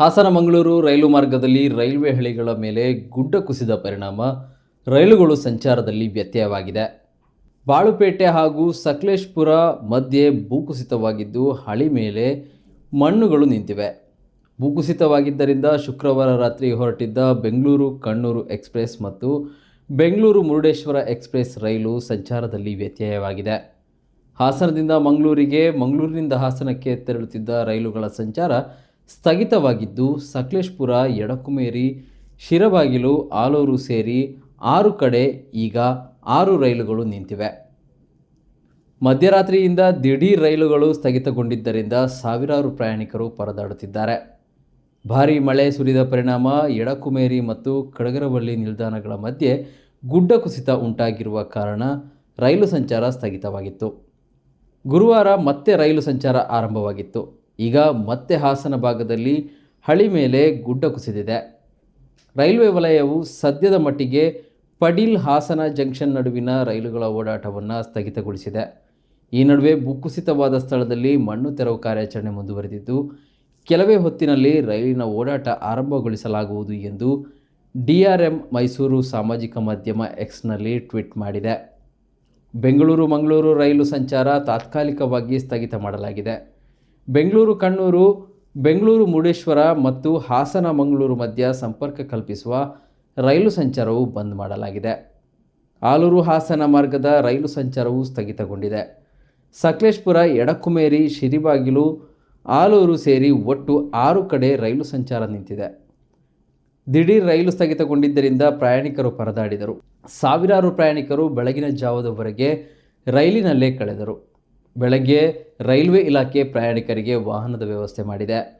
Hassan Mangaluru rail ಮಾರ್ಗದಲ್ಲಿ railway ಹಳಿಗಳ ಮೇಲೆ ಗುಡ್ಡ ಕುಸಿದ ಪರಿಣಾಮ. ರೈಲುಗಳು ಸಂಚಾರದಲ್ಲಿ ವ್ಯತ್ಯಯವಾಗಿದೆ. ಬಾಳುಪೇಟೆ ಹಾಗೂ ಸಕಲೇಶ್ಪುರ ಮಧ್ಯೆ ಭೂಕುಸಿತವಾಗಿದ್ದು ಹಳಿ ಮೇಲೆ ಮಣ್ಣುಗಳು ನಿಂತಿವೆ. ಭೂಕುಸಿತವಾಗಿದ್ದರಿಂದ ಶುಕ್ರವಾರ ರಾತ್ರಿ ಹೊರಟಿದ್ದ ಬೆಂಗಳೂರು ಕಣ್ಣೂರು ಎಕ್ಸ್ಪ್ರೆಸ್ ಮತ್ತು ಬೆಂಗಳೂರು ಮುರುಡೇಶ್ವರ ಎಕ್ಸ್ಪ್ರೆಸ್ ರೈಲು ಸಂಚಾರದಲ್ಲಿ ವ್ಯತ್ಯಯವಾಗಿದೆ. ಹಾಸನದಿಂದ ಮಂಗಳೂರಿಗೆ, ಮಂಗಳೂರಿನಿಂದ ಹಾಸನಕ್ಕೆ ತೆರಳುತ್ತಿದ್ದ ರೈಲುಗಳ ಸಂಚಾರ ಸ್ಥಗಿತವಾಗಿದ್ದು ಸಕಲೇಶ್ಪುರ ಎಡಕುಮೇರಿ ಶಿರಬಾಗಿಲು, ಆಲೂರು ಸೇರಿ ಆರು ಕಡೆ ಈಗ ಆರು ರೈಲುಗಳು ನಿಂತಿವೆ. ಮಧ್ಯರಾತ್ರಿಯಿಂದ ದಿಢೀರ್ ರೈಲುಗಳು ಸ್ಥಗಿತಗೊಂಡಿದ್ದರಿಂದ ಸಾವಿರಾರು ಪ್ರಯಾಣಿಕರು ಪರದಾಡುತ್ತಿದ್ದಾರೆ. ಭಾರೀ ಮಳೆ ಸುರಿದ ಪರಿಣಾಮ ಎಡಕುಮೇರಿ ಮತ್ತು ಕಡಗರವಳ್ಳಿ ನಿಲ್ದಾಣಗಳ ಮಧ್ಯೆ ಗುಡ್ಡ ಕುಸಿತ ಉಂಟಾಗಿರುವ ಕಾರಣ ರೈಲು ಸಂಚಾರ ಸ್ಥಗಿತವಾಗಿತ್ತು. ಗುರುವಾರ ಮತ್ತೆ ರೈಲು ಸಂಚಾರ ಆರಂಭವಾಗಿತ್ತು. ಈಗ ಮತ್ತೆ ಹಾಸನ ಭಾಗದಲ್ಲಿ ಹಳಿ ಮೇಲೆ ಗುಡ್ಡ ಕುಸಿದಿದೆ. ರೈಲ್ವೆ ವಲಯವು ಸದ್ಯದ ಮಟ್ಟಿಗೆ ಪಡೀಲ್ ಹಾಸನ ಜಂಕ್ಷನ್ ನಡುವಿನ ರೈಲುಗಳ ಓಡಾಟವನ್ನು ಸ್ಥಗಿತಗೊಳಿಸಿದೆ. ಈ ನಡುವೆ ಭೂಕುಸಿತವಾದ ಸ್ಥಳದಲ್ಲಿ ಮಣ್ಣು ತೆರವು ಕಾರ್ಯಾಚರಣೆ ಮುಂದುವರೆದಿದ್ದು, ಕೆಲವೇ ಹೊತ್ತಿನಲ್ಲಿ ರೈಲಿನ ಓಡಾಟ ಆರಂಭಗೊಳಿಸಲಾಗುವುದು ಎಂದು ಡಿಆರ್ಎಂ ಮೈಸೂರು ಸಾಮಾಜಿಕ ಮಾಧ್ಯಮ ಎಕ್ಸ್ನಲ್ಲಿ ಟ್ವೀಟ್ ಮಾಡಿದೆ. ಬೆಂಗಳೂರು ಮಂಗಳೂರು ರೈಲು ಸಂಚಾರ ತಾತ್ಕಾಲಿಕವಾಗಿ ಸ್ಥಗಿತ ಮಾಡಲಾಗಿದೆ ಬೆಂಗಳೂರು ಕಣ್ಣೂರು, ಬೆಂಗಳೂರು ಮುರುಡೇಶ್ವರ ಮತ್ತು ಹಾಸನ ಮಂಗಳೂರು ಮಧ್ಯ ಸಂಪರ್ಕ ಕಲ್ಪಿಸುವ ರೈಲು ಸಂಚಾರವು ಬಂದ್ ಮಾಡಲಾಗಿದೆ. ಆಲೂರು ಹಾಸನ ಮಾರ್ಗದ ರೈಲು ಸಂಚಾರವು ಸ್ಥಗಿತಗೊಂಡಿದೆ. ಸಕಲೇಶ್ಪುರ, ಎಡಕುಮೇರಿ, ಶಿರಿಬಾಗಿಲು, ಆಲೂರು ಸೇರಿ ಒಟ್ಟು ಆರು ಕಡೆ ರೈಲು ಸಂಚಾರ ನಿಂತಿದೆ. ದಿಢೀರ್ ರೈಲು ಸ್ಥಗಿತಗೊಂಡಿದ್ದರಿಂದ ಪ್ರಯಾಣಿಕರು ಪರದಾಡಿದರು. ಸಾವಿರಾರು ಪ್ರಯಾಣಿಕರು ಬೆಳಗಿನ ಜಾವದವರೆಗೆ ರೈಲಿನಲ್ಲೇ ಕಳೆದರು. ಬೆಳಗ್ಗೆ ರೈಲ್ವೆ ಇಲಾಖೆ ಪ್ರಯಾಣಿಕರಿಗೆ ವಾಹನದ ವ್ಯವಸ್ಥೆ ಮಾಡಿದೆ.